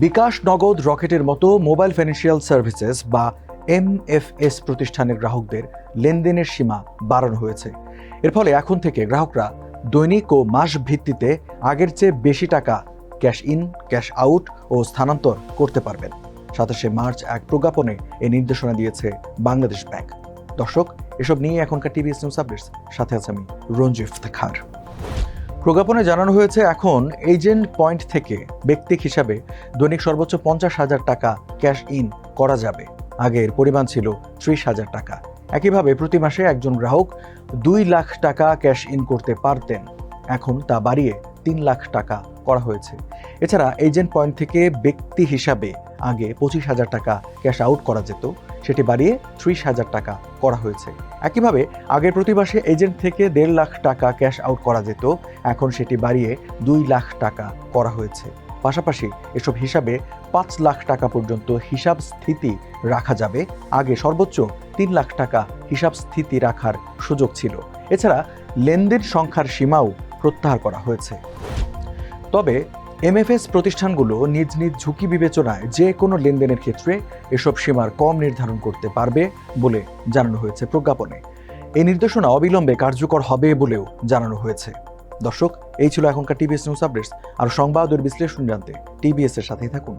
বিকাশ নগদ রকেটের মতো mobile financial services বা এমএফএস প্রতিষ্ঠানের গ্রাহকদের লেনদেনের সীমা বাড়ানো হয়েছে। এর ফলে এখন থেকে গ্রাহকরা দৈনিক ও মাস ভিত্তিতে আগের চেয়ে বেশি টাকা ক্যাশ ইন, ক্যাশ আউট ও স্থানান্তর করতে পারবেন। সাতাশে মার্চ এক প্রজ্ঞাপনে এই নির্দেশনা দিয়েছে বাংলাদেশ ব্যাংক। দর্শক, এসব নিয়ে এখনকার টিভিএস নিউজ আপডেটস। সাথে আছে আমি রঞ্জু ইফতেখার প্রজ্ঞাপনে জানানো হয়েছে এখন এজেন্ট পয়েন্ট থেকে ব্যক্তিক হিসাবে দৈনিক সর্বোচ্চ পঞ্চাশ হাজার টাকা ক্যাশ ইন করা যাবে। আগের পরিমাণ ছিল ত্রিশ হাজার টাকা। একইভাবে প্রতি মাসে একজন গ্রাহক দুই লাখ টাকা ক্যাশ ইন করতে পারতেন। এখন তা বাড়িয়ে তিন লাখ টাকা করা হয়েছে। এছাড়া এজেন্ট পয়েন্ট থেকে ব্যক্তি হিসাবে আগে পঁচিশ হাজার টাকা ক্যাশ আউট করা যেত। সেটি বাড়িয়ে ত্রিশ হাজার টাকা করা হয়েছে। একইভাবে আগের প্রতি মাসে এজেন্ট থেকে দেড় লাখ টাকা ক্যাশ আউট করা যেত, এখন সেটি বাড়িয়ে দুই লাখ টাকা করা হয়েছে। পাশাপাশি এসব হিসাবে পাঁচ লাখ টাকা পর্যন্ত হিসাব স্থিতি রাখা যাবে। আগে সর্বোচ্চ তিন লাখ টাকা হিসাব স্থিতি রাখার সুযোগ ছিল। এছাড়া লেনদেন সংখ্যার সীমাও প্রত্যাহার করা হয়েছে। তবে এমএফএস প্রতিষ্ঠানগুলো নিজ নিজ ঝুঁকি বিবেচনায় যে কোনো লেনদেনের ক্ষেত্রে এসব সীমার কম নির্ধারণ করতে পারবে বলে জানানো হয়েছে প্রজ্ঞাপনে। এই নির্দেশনা অবিলম্বে কার্যকর হবে বলেও জানানো হয়েছে। দর্শক, এই ছিল এখনকার টিভিএস নিউজ আপডেটস আর সংবাদ ও বিশ্লেষণ জানতে টিভিএস এর সাথেই থাকুন।